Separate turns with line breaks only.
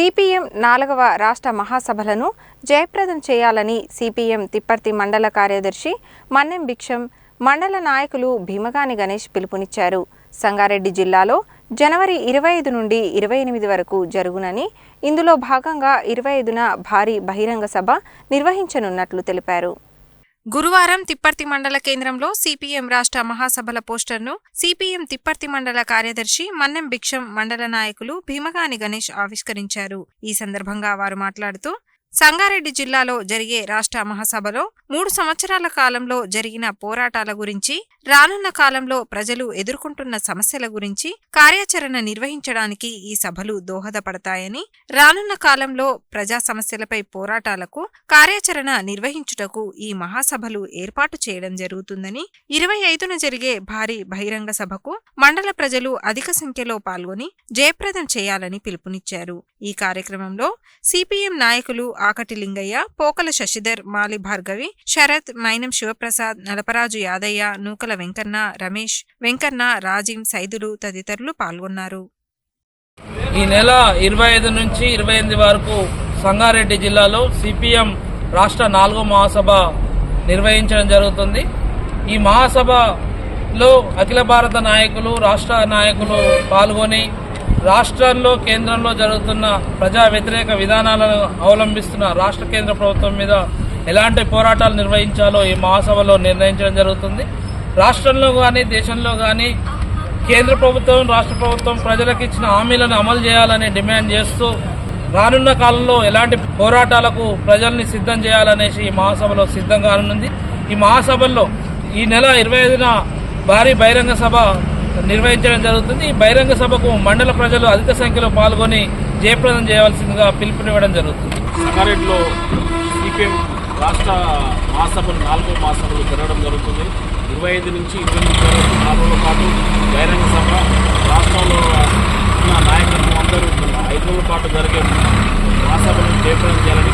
CPM నాలుగవ రాష్ట్ర మహాసభలను జయప్రదం చేయాలని సిపిఎం తిప్పర్తి మండల కార్యదర్శి మన్నెం భిక్షం మండల నాయకులు భీమగాని గణేష్ పిలుపునిచ్చారు. సంగారెడ్డి జిల్లాలో జనవరి ఇరవై ఐదు నుండి ఇరవై ఎనిమిది వరకు జరుగునని ఇందులో భాగంగా ఇరవై ఐదున భారీ బహిరంగ సభ నిర్వహించనున్నట్లు తెలిపారు. గురువారం తిప్పర్తి మండల కేంద్రంలో సిపిఎం రాష్ట్ర మహాసభల పోస్టర్ను సిపిఎం తిప్పర్తి మండల కార్యదర్శి మన్నెం భిక్షం మండల నాయకులు భీమగాని గణేష్ ఆవిష్కరించారు. ఈ సందర్భంగా వారు మాట్లాడుతూ సంగారెడ్డి జిల్లాలో జరిగే రాష్ట్ర మహాసభలో మూడు సంవత్సరాల కాలంలో జరిగిన పోరాటాల గురించి రానున్న కాలంలో ప్రజలు ఎదుర్కొంటున్న సమస్యల గురించి కార్యాచరణ నిర్వహించడానికి ఈ సభలు దోహదపడతాయని రానున్న కాలంలో ప్రజా సమస్యలపై పోరాటాలకు కార్యాచరణ నిర్వహించుటకు ఈ మహాసభలు ఏర్పాటు చేయడం జరుగుతుందని ఇరవై ఐదున జరిగే భారీ బహిరంగ సభకు మండల ప్రజలు అధిక సంఖ్యలో పాల్గొని జయప్రదం చేయాలని పిలుపునిచ్చారు. ఈ కార్యక్రమంలో సిపిఎం నాయకులు ఆకటి లింగయ్య పోకల శశిధర్ మాలి భార్గవి శరత్ మైనం శివప్రసాద్ నలపరాజు యాదయ్య నూకల వెంకన్న రమేష్ వెంకన్న రాజీం సైదులు తదితరులు పాల్గొన్నారు.
ఈ నెల ఇరవై ఐదు నుంచి ఇరవై ఎనిమిది వరకు సంగారెడ్డి జిల్లాలో సిపిఎం రాష్ట్ర నాలుగో మహాసభ నిర్వహించడం జరుగుతుంది. ఈ మహాసభలో అఖిల భారత నాయకులు రాష్ట్ర నాయకులు పాల్గొని రాష్ట్రాల్లో కేంద్రంలో జరుగుతున్న ప్రజా వ్యతిరేక విధానాలను అవలంబిస్తున్న రాష్ట్ర కేంద్ర ప్రభుత్వం మీద ఎలాంటి పోరాటాలు నిర్వహించాలో ఈ మహాసభలో నిర్ణయించడం జరుగుతుంది. రాష్ట్రంలో కానీ దేశంలో కానీ కేంద్ర ప్రభుత్వం రాష్ట్ర ప్రభుత్వం ప్రజలకు ఇచ్చిన హామీలను అమలు చేయాలని డిమాండ్ చేస్తూ రానున్న కాలంలో ఎలాంటి పోరాటాలకు ప్రజల్ని సిద్ధం చేయాలనేసి ఈ మహాసభలో సిద్ధం కానుంది ఈ మహాసభల్లో ఈ నెల ఇరవై ఐదున భారీ బహిరంగ సభ నిర్వహించడం జరుగుతుంది. బహిరంగ సభకు మండల ప్రజలు అధిక సంఖ్యలో పాల్గొని జయప్రదం చేయవలసిందిగా పిలుపునివ్వడం జరుగుతుంది.
సంగారెడ్డిలో సిపిఎం రాష్ట్ర మహాసభలు నాలుగో మహాసభలు జరగడం జరుగుతుంది. ఇరవై ఐదు నుంచి ఇరవై నుంచి వరకు నాలుగు పాటు బహిరంగ సభ రాష్ట్రంలో ఉన్న నాయకత్వం అందరూ ఐదు రోజుల పాటు జరిగే మహాసభలను జయప్రదం చేయాలని